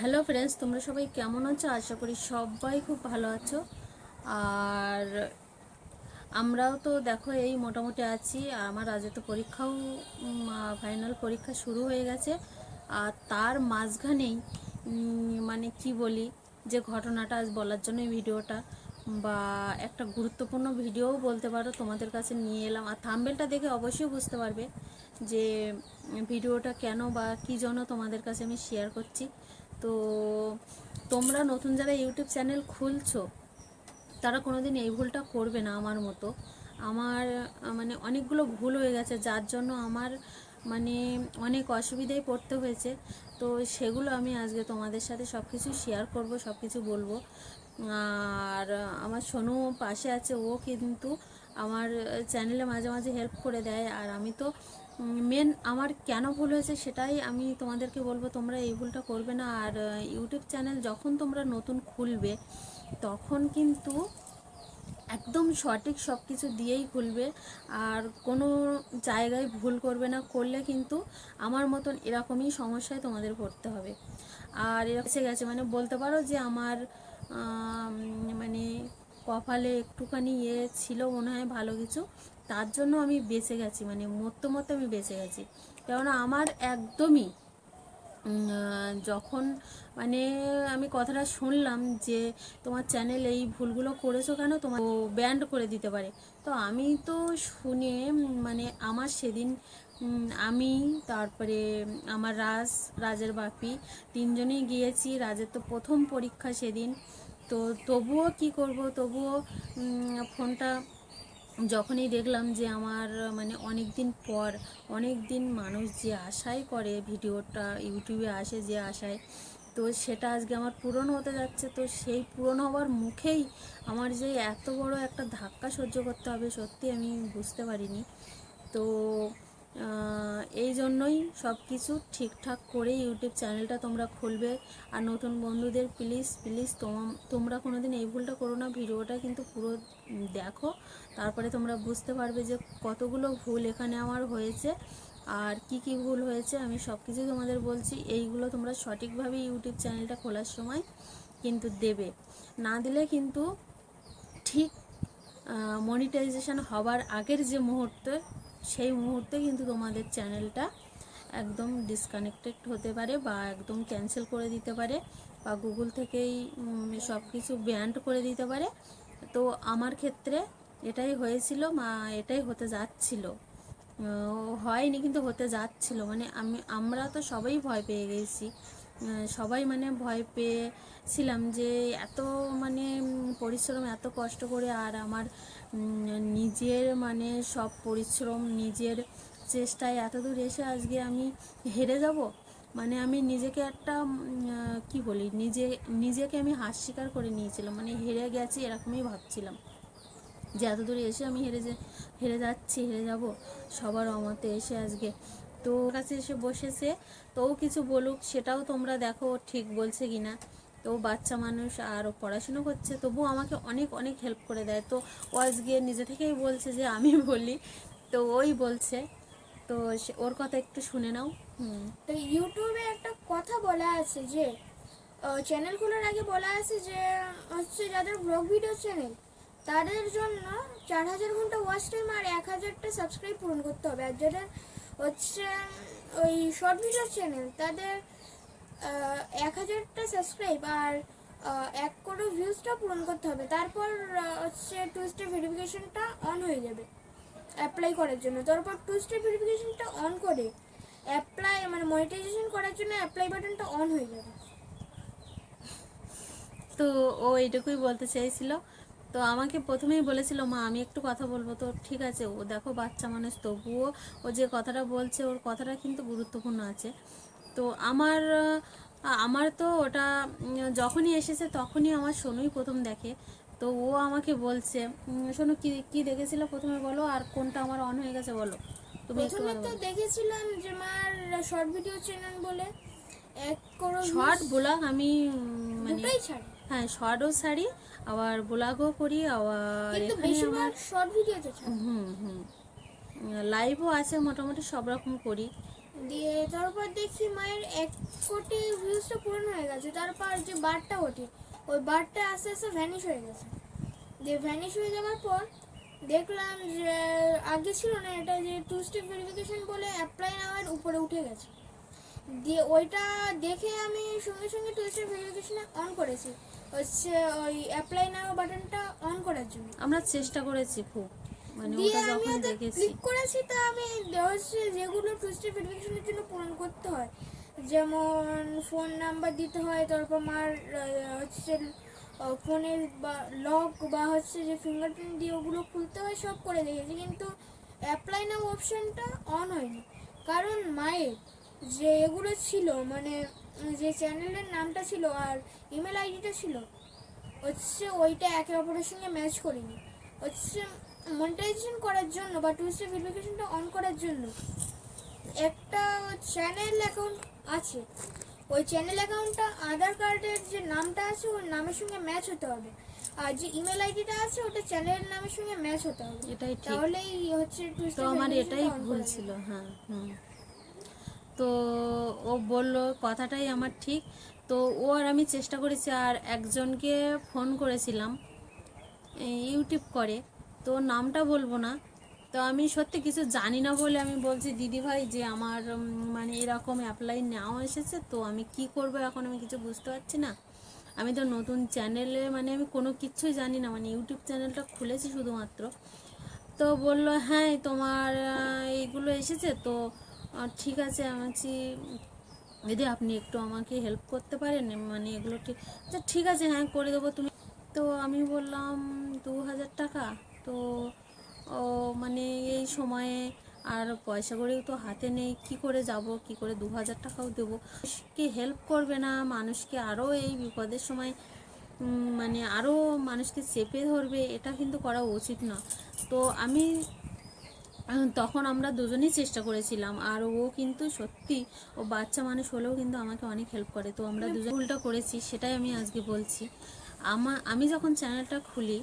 Hello friends, তোমরা সবাই কেমন আছো? আশা করি সবাই খুব ভালো আছো। আর আমরাও তো দেখো, এই মোটামুটি আছি। আমার আজকে তো পরীক্ষাও ফাইনাল পরীক্ষা শুরু হয়ে গেছে। আর তার মাঝখানেই মানে কি বলি, যে ঘটনাটা আজ বলার জন্য এই ভিডিওটা, বা একটা গুরুত্বপূর্ণ ভিডিওও বলতে পারো, তোমাদের কাছে নিয়ে এলাম। আর থাম্বেলটা দেখে অবশ্যই বুঝতে পারবে যে, ভিডিওটা কেন বা কী জন্য তোমাদের কাছে আমি শেয়ার করছি। তো তোমরা নতুন যারা ইউটিউব চ্যানেল খুলছো, তারা কোনোদিন এই ভুলটা করবে না আমার মতো। আমার মানে অনেকগুলো ভুল হয়ে গেছে, যার জন্য আমার মানে অনেক অসুবিধায় পড়তে হয়েছে। তো সেগুলো আমি আজকে তোমাদের সাথে সব কিছু শেয়ার করব সব কিছু বলব। আর আমার সোনু পাশে আছে, ও কিন্তু আমার চ্যানেলে মাঝে মাঝে হেল্প করে দেয়। আর আমি তো মেন আমার কেন ভুল হয়েছে সেটাই আমি তোমাদেরকে বলব, তোমরা এই ভুলটা করবে না। আর ইউটিউব চ্যানেল যখন তোমরা নতুন খুলবে, তখন কিন্তু একদম সঠিক সব কিছু দিয়েই খুলবে। আর কোনো জায়গায় ভুল করবে না, করলে কিন্তু আমার মতন এরকমই সমস্যায় তোমাদের পড়তে হবে। আর এরকম গেছে মানে বলতে পারো যে আমার মানে কপালে একটুখানি ইয়ে ছিল মনে হয় ভালো কিছু তার জন্য আমি বেঁচে গেছি মানে মরতে মরতে আমি বেঁচে গেছি। কেননা আমার একদমই যখন মানে আমি কথাটা শুনলাম যে তোমার চ্যানেল এই ভুলগুলো করেছ কেন, তোমার ব্যান্ড করে দিতে পারে। তো আমি তো শুনে মানে আমার সেদিন আমি, তারপরে আমার রাজ, রাজের বাপি তিনজনেই গিয়েছি। রাজের তো প্রথম পরীক্ষা সেদিন। তো তবুও কি করব, তবুও ফোনটা যখনই দেখলাম যে আমার মানে অনেক দিন পর অনেক দিন মানুষ যে আশাই করে ভিডিওটা ইউটিউবে আসে যে আশায়, তো সেটা আজকে আমার পূরণ হতে যাচ্ছে। তো সেই পূরণ হওয়ার মুখেই আমার যে এত বড় একটা ধাক্কা সহ্য করতে হবে, সত্যি আমি বুঝতে পারিনি। তো এই জন্যই সব কিছু ঠিকঠাক করে ইউটিউব চ্যানেলটা তোমরা খুলবে। আর নতুন বন্ধুদের প্লিজ প্লিজ তোমরা কোনো দিন এই ভুলটা করো না। ভিডিওটা কিন্তু পুরো দেখো। তারপরে তোমরা বুঝতে পারবে যে কতগুলো ভুল এখানে আমার হয়েছে আর কি কি ভুল হয়েছে। আমি সব কিছু তোমাদের বলছি। এইগুলো তোমরা সঠিকভাবে ইউটিউব চ্যানেলটা খোলার সময় কিন্তু দেবে। না দিলে কিন্তু ঠিক মনিটাইজেশন হবার আগের যে মুহূর্ত সেই মুহূর্তে কিন্তু তোমাদের চ্যানেলটা একদম ডিসকানেক্টেড হতে পারে বা একদম ক্যান্সেল করে দিতে পারে বা গুগল থেকেই সব কিছু ব্যান্ড করে দিতে পারে। তো আমার ক্ষেত্রে এটাই হয়েছিল মা এটাই হতে যাচ্ছিল। হয়নি কিন্তু হতে যাচ্ছিল। মানে আমি, আমরা তো সবাই ভয় পেয়ে গেছি। সবাই মানে ভয় পেয়েছিলাম যে এত মানে পরিশ্রম, এত কষ্ট করে আর আমার নিজের মানে সব পরিশ্রম, নিজের চেষ্টায় এত দূর এসে আজকে আমি হেরে যাব? মানে আমি নিজেকে একটা কি বলি, নিজে, নিজেকে আমি হার স্বীকার করে নিয়েছিলাম। মানে হেরে গেছি এরকমই ভাবছিলাম যে এত দূরে এসে আমি হেরে যে, হেরে যাচ্ছি, হেরে যাব। সবার অমতে এসে আজকে তো কাছে এসে বসেছে। তো কিছু বলুক, সেটাও তোমরা দেখো ঠিক বলছে কিনা। তো বাচ্চা মানুষ আর পড়াশুনো করছে তবু আমাকে অনেক অনেক হেল্প করে দেয়। তো ও গিয়ে নিজে থেকেই বলছে যে, আমি বলি। তো ওই বলছে। তো ওর কথা একটু শুনে নাও। হুম। তো ইউটিউবে একটা কথা বলা আছে যে চ্যানেল খোলার আগে বলা আছে যে, হচ্ছে যাদের ব্লগ ভিডিও চ্যানেল, তাদের জন্য চার হাজার ঘণ্টা ওয়াচ টাইম আর এক হাজারটা সাবস্ক্রাইব পূরণ করতে হবে। আর যাদের হচ্ছে ওই শর্ট ভিডিও চ্যানেল, তাদের এক হাজারটা সাবস্ক্রাইব আর এক কোটি ভিউজটা পূরণ করতে হবে। তারপর হচ্ছে টু স্টেপ ভেরিফিকেশনটা অন হয়ে যাবে অ্যাপ্লাই করার জন্য। তারপর টু স্টেপ ভেরিফিকেশনটা অন করে অ্যাপ্লাই মানে মনিটাইজেশন করার জন্য অ্যাপ্লাই বাটনটা অন হয়ে যাবে। তো ও এইটুকুই বলতে চেয়েছিল তো আমাকে প্রথমেই বলেছিল, মা, আমি একটু কথা বলব তো ঠিক আছে, ও দেখো বাচ্চা মানুষ, তবুও ও যে কথাটা বলছে, ওর কথাটা কিন্তু গুরুত্বপূর্ণ আছে। তো আমার আমার তো ওটা যখনই এসেছে তখনই আমার সোনুই প্রথম দেখে। তো ও আমাকে বলছে সোনু কি কি দেখেছিল প্রথমে বলো আর কোনটা আমার অন হয়ে গেছে বলো। তুমি প্রথমে তো দেখেছিলাম যে আমার শর্ট ভিডিও চ্যানেল বলে। এক করোড় শর্ট ব্লগ আমি মানে হ্যাঁ শর্টও ছাড়ি আবার ব্লগও করি আবার কিন্তু বেশিরভাগ শর্ট ভিডিওতে হুম হুম লাইভও আছে মোটামুটি সব রকম করি। দিয়ে তারপর দেখি মায়ের এক কোটি ভিউজটা পূরণ হয়ে গেছে। তারপর যে বারটা ওঠে ওই বারটা আস্তে আস্তে ভ্যানিশ হয়ে গেছে। দিয়ে ভ্যানিশ হয়ে যাওয়ার পর দেখলাম যে, আগে ছিল না এটা যে টু স্টেপ ভেরিফিকেশন বলে অ্যাপ্লাই নাওয়ার উপরে উঠে গেছে। দিয়ে ওইটা দেখে আমি সঙ্গে সঙ্গে টু স্টেপ ভেরিফিকেশনে অন করেছি। হচ্ছে ওই অ্যাপ্লাই নাও বাটনটা অন করার জন্য। আমরা চেষ্টা করেছি খুব। মানে ওটা আমি যখন দেখেছি। ক্লিক করেছি তা আমি হচ্ছে যেগুলো টু স্টেপ ভেরিফিকেশনের জন্য পূরণ করতে হয় যেমন ফোন নাম্বার দিতে হয় তারপর আমার হচ্ছে ফোনের বা লক বা হচ্ছে যে ফিঙ্গারপ্রিন্ট দিয়ে ওগুলো খুলতে হয় সব করে দেখেছি কিন্তু অ্যাপ্লাই নাও অপশনটা অন হয়নি। কারণ মায়ের যে এগুলো ছিল মানে যে চ্যানেলের নামটা ছিল আর ইমেল আইডিটা ছিল হচ্ছে ওইটা একে অপরের সঙ্গে ম্যাচ করিনি। হচ্ছে মনিটাইজেশন করার জন্য বা টু স্টেপ ভেরিফিকেশনটা অন করার জন্য একটা চ্যানেল অ্যাকাউন্ট আছে। ওই চ্যানেল অ্যাকাউন্টটা আধার কার্ডের যে নামটা আছে ওর নামের সঙ্গে ম্যাচ হতে হবে। আর যে ইমেল আইডিটা আছে ওটা চ্যানেলের নামের সঙ্গে ম্যাচ হতে হবে। এটাই ঠিক। তাহলেই হচ্ছে তো আমার এটাই ভুল ছিল হ্যাঁ হুম। তো ও বলল কথাটাই আমার ঠিক। তো ও আর আমি চেষ্টা করেছি আর একজনকে ফোন করেছিলাম ইউটিউব করে। তো নামটা বলব না। তো আমি সত্যি কিছু জানি না বলে আমি বলছি, দিদি ভাই, যে আমার মানে এরকম অ্যাপ্লাই নেওয়া এসেছে, তো আমি কি করব এখন আমি কিছু বুঝতে পারছি না। আমি তো নতুন চ্যানেলে মানে আমি কোনো কিছুই জানি না মানে ইউটিউব চ্যানেলটা খুলেছি শুধুমাত্র। তো বলল হ্যাঁ তোমার এইগুলো এসেছে, তো ঠিক আছে, আমি দিদি, আপনি একটু আমাকে হেল্প করতে পারেন মানে এগুলো ঠিক আচ্ছা ঠিক আছে হ্যাঁ করে দেবো, তুমি তো আমি বললাম, দু হাজার টাকা? তো, ও মানে এই সময়ে আর পয়সা করেও তো হাতে নেই, কি করে যাব, কি করে দু হাজার টাকাও দেবো? মানুষকে হেল্প করবে না, মানুষকে আরও এই বিপদের সময় মানে আরও মানুষকে চেপে ধরবে, এটা কিন্তু করা উচিত না। তো আমি তখন আমরা দুজনেই চেষ্টা করেছিলাম, আর ও কিন্তু সত্যি, ও বাচ্চা মানুষ হলেও কিন্তু আমাকে অনেক হেল্প করে। তো আমরা দুজন ভুলটা করেছি, সেটাই আমি আজকে বলছি। আমা, আমি যখন চ্যানেলটা খুলি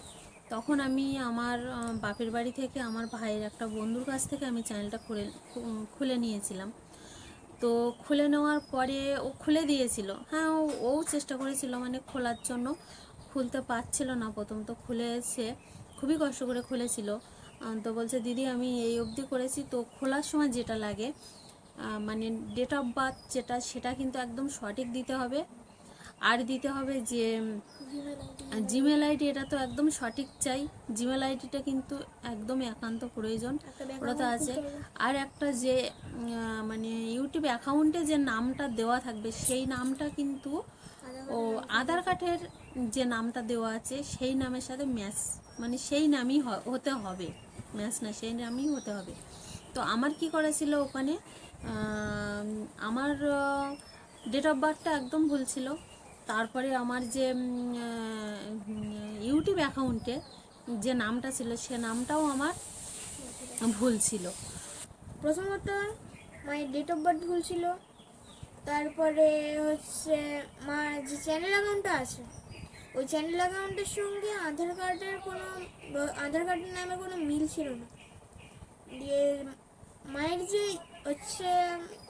তখন আমি আমার বাপের বাড়ি থেকে আমার ভাইয়ের একটা বন্ধুর কাছ থেকে আমি চ্যানেলটা খুলে খুলে নিয়েছিলাম। তো খুলে নেওয়ার পরে ও খুলে দিয়েছিল। হ্যাঁ ও চেষ্টা করেছিল মানে খোলার জন্য। খুলতে পারছিল না প্রথম, তো খুলেছে। খুবই কষ্ট করে খুলেছিল। তো বলছে, দিদি, আমি এই অবধি করেছি। তো খোলার সময় যেটা লাগে মানে ডেট অফ বার্থ যেটা, সেটা কিন্তু একদম সঠিক দিতে হবে। আর দিতে হবে যে জিমেল আইডি এটা তো একদম সঠিক চাই। জিমেল আইডিটা কিন্তু একদম একান্ত প্রয়োজন। ওটা তো আছে। আর একটা যে মানে ইউটিউব অ্যাকাউন্টে যে নামটা দেওয়া থাকবে সেই নামটা কিন্তু ও আধার কার্ডের যে নামটা দেওয়া আছে সেই নামের সাথে ম্যাচ মানে সেই নামই হতে হবে। ম্যাচ না সেই নামই হতে হবে। তো আমার কি করেছিল ওখানে? আমার ডেট অফ বার্থটা একদম ভুল ছিল। তারপরে আমার যে ইউটিউব অ্যাকাউন্টে যে নামটা ছিল, সে নামটাও আমার ভুল ছিল। প্রথমত মায়ের ডেট অফ বার্থ ভুল ছিল। তারপরে হচ্ছে মা যে চ্যানেল অ্যাকাউন্টটা আছে, ওই চ্যানেল অ্যাকাউন্টের সঙ্গে আধার কার্ডের কোনো, আধার কার্ডের নামে কোনো মিল ছিল না। দিয়ে মায়ের যে হচ্ছে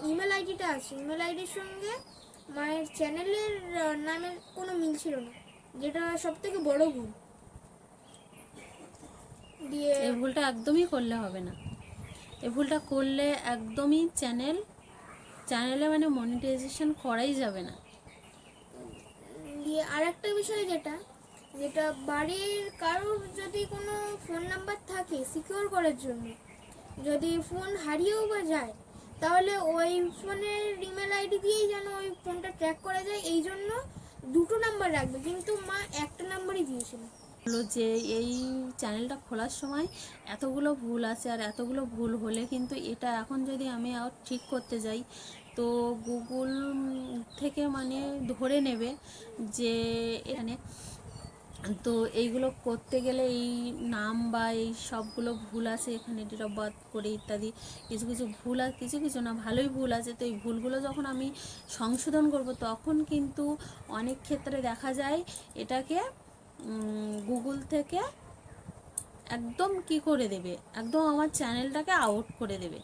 ইমেল আইডিটা আছে ইমেল আইডির সঙ্গে মায়ের চ্যানেলের নামের কোনো মিল ছিল না যেটা সব থেকে বড় ভুল। দিয়ে এই ভুলটা একদমই করলে হবে না। এই ভুলটা করলে একদমই চ্যানেল চ্যানেলে মানে মনিটাইজেশন করাই যাবে না। দিয়ে আর একটা বিষয় যেটা যেটা বাড়ির কারোর যদি কোনো ফোন নাম্বার থাকে সিকিউর করার জন্য যদি ফোন হারিয়েও বা যায় তাহলে ওই ফোনের ইমেল আইডি দিয়েই যেন ওই ফোনটা ট্র্যাক করা যায়, এই জন্য দুটো নাম্বার রাখবে। কিন্তু মা একটা নাম্বারই দিয়েছিল। হলো যে এই চ্যানেলটা খোলার সময় এতগুলো ভুল আছে আর এতগুলো ভুল হলে কিন্তু এটা এখন যদি আমি আর ঠিক করতে যাই, তো গুগল থেকে মানে ধরে নেবে যে এখানে তো এইগুলো করতে গেলে এই নাম বা এই সবগুলো ভুল আছে, এখানে ডেট অফ বার্থ করে ইত্যাদি, কিছু কিছু ভুল আছে কিছু কিছু না, ভালোই ভুল আছে। তো এই ভুলগুলো যখন আমি সংশোধন করব, তখন কিন্তু অনেক ক্ষেত্রে দেখা যায় এটাকে গুগল থেকে একদম কি করে দেবে? একদম আমার চ্যানেলটাকে আউট করে দেবে।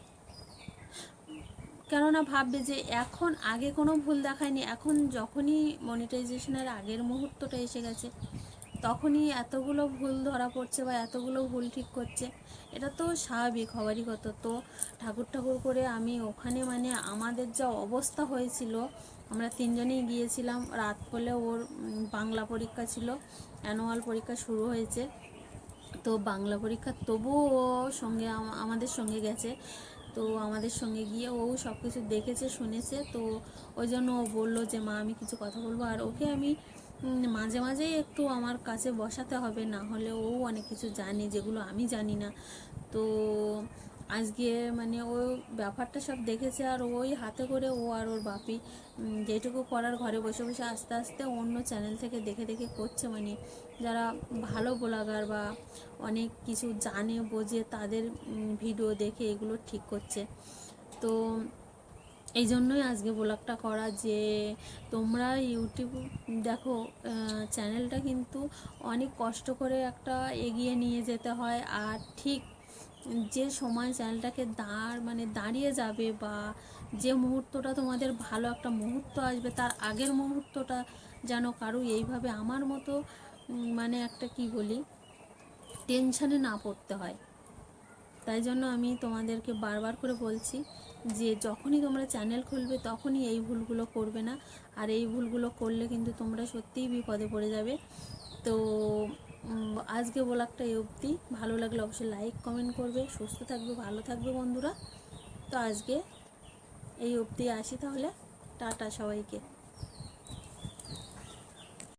কেননা ভাববে যে এখন আগে কোনো ভুল দেখায়নি, এখন যখনই মনিটাইজেশনের আগের মুহূর্তটা এসে গেছে তখনই এতগুলো ভুল ধরা পড়ছে বা এতগুলো ভুল ঠিক করছে, এটা তো স্বাভাবিক হওয়ারই কথা। তো ঠাকুর ঠাকুর করে আমি ওখানে মানে আমাদের যা অবস্থা হয়েছিল, আমরা তিনজনেই গিয়েছিলাম, রাত পড়লে ওর বাংলা পরীক্ষা ছিল, অ্যানুয়াল পরীক্ষা শুরু হয়েছে। তো বাংলা পরীক্ষা তবুও সঙ্গে আমাদের সঙ্গে গেছে। তো আমাদের সঙ্গে গিয়ে ও সব কিছু দেখেছে, শুনেছে। তো ওই জন্য ও বলল যে, মা, আমি কিছু কথা বলব। আর ওকে আমি মাঝে মাঝেই একটু আমার কাছে বসাতে হবে, না হলে ও অনেক কিছু জানে যেগুলো আমি জানি না। তো আজকে মানে ও ব্যাপারটা সব দেখেছে আর ওই হাতে করে ও আর ওর বাপি যেটুকু করার ঘরে বসে বসে আস্তে আস্তে অন্য চ্যানেল থেকে দেখে দেখে করছে। মানে যারা ভালো ব্লগার বা অনেক কিছু জানে, বোঝে, তাদের ভিডিও দেখে এগুলো ঠিক করছে। তো এই জন্যই আজকে ব্লগটা করা যে তোমরা ইউটিউব দেখো চ্যানেলটা কিন্তু অনেক কষ্ট করে একটা এগিয়ে নিয়ে যেতে হয়। আর ঠিক যে সময় চ্যানেলটাকে দাঁড় মানে দাঁড়িয়ে যাবে বা যে মুহূর্তটা তোমাদের ভালো একটা মুহূর্ত আসবে, তার আগের মুহূর্তটা যেন কারও এইভাবে আমার মতো মানে একটা কি বলি টেনশানে না পড়তে হয়। তাই জন্য আমি তোমাদেরকে বারবার করে বলছি যে যখনই তোমরা চ্যানেল খুলবে তখনই এই ভুলগুলো করবে না। আর এই ভুলগুলো করলে কিন্তু তোমরা সত্যিই বিপদে পড়ে যাবে। তো আজকে ব্লগটা এই অবধি। ভালো লাগলে অবশ্যই লাইক কমেন্ট করবে। সুস্থ থাকবে, ভালো থাকবে বন্ধুরা। তো আজকে এই অবধি আসি তাহলে। টাটা সবাইকে।